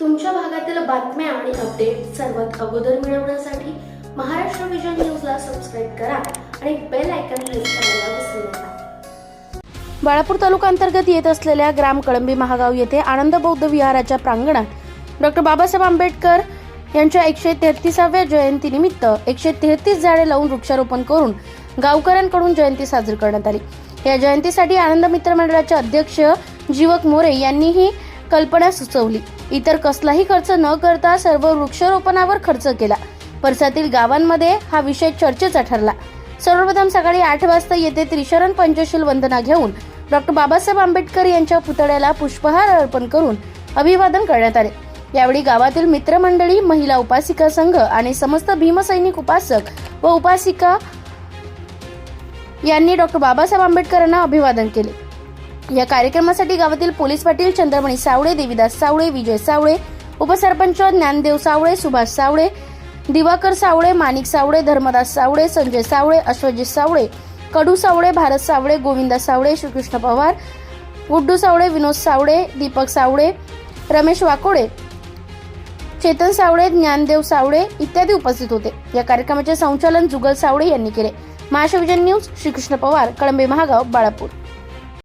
तुमच्या भागातील बातम्या आणि अपडेट सर्वात अगोदर मिळवण्यासाठी महाराष्ट्र विजन न्यूजला सबस्क्राईब करा आणि बेल आयकॉन क्लिक करायला विसरू नका. बाळापूर तालुका अंतर्गत येत असलेल्या ग्राम कळंबी महागाव येथे आनंद बौद्ध विहाराच्या प्रांगणात डॉक्टर बाबासाहेब आंबेडकर यांच्या एकशे तेहतीसाव्या जयंतीनिमित्त एकशे तेहतीस झाडे लावून वृक्षारोपण करून गावकऱ्यांकडून जयंती साजरी करण्यात आली. या जयंतीसाठी आनंद मित्र मंडळाचे अध्यक्ष जीवक मोरे यांनीही कल्पना सुचवली. इतर कसलाही खर्च न करता सर्व वृक्षारोपणावर खर्च केला. परसातील गावांमध्ये हा विषय चर्चेचा ठरला. सर्वप्रथम सकाळी आठ वाजता येथे त्रिशरण पंचशील वंदना घेऊन डॉक्टर बाबासाहेब आंबेडकर यांच्या पुतळ्याला पुष्पहार अर्पण करून अभिवादन करण्यात आले. यावेळी गावातील मित्रमंडळी महिला उपासिका संघ आणि समस्त भीमसैनिक उपासक व उपासिका यांनी डॉक्टर बाबासाहेब आंबेडकरांना अभिवादन केले. या कार्यक्रमासाठी गावातील पोलीस पाटील चंद्रमणी सावळे देवीदास सावळे विजय सावळे उपसरपंच ज्ञानदेव सावळे सुभाष सावळे दिवाकर सावळे माणिक सावळे धर्मदास सावळे संजय सावळे अश्वजित सावळे कडू सावळे भारत सावळे गोविंदा सावळे श्रीकृष्ण पवार गुड्डू सावळे विनोद सावळे दीपक सावळे रमेश वाकोडे चेतन सावळे ज्ञानदेव सावळे इत्यादी उपस्थित होते. या कार्यक्रमाचे संचालन जुगल सावळे यांनी केले. महाशिवजन न्यूज श्रीकृष्ण पवार कळंबे महागाव बाळापूर.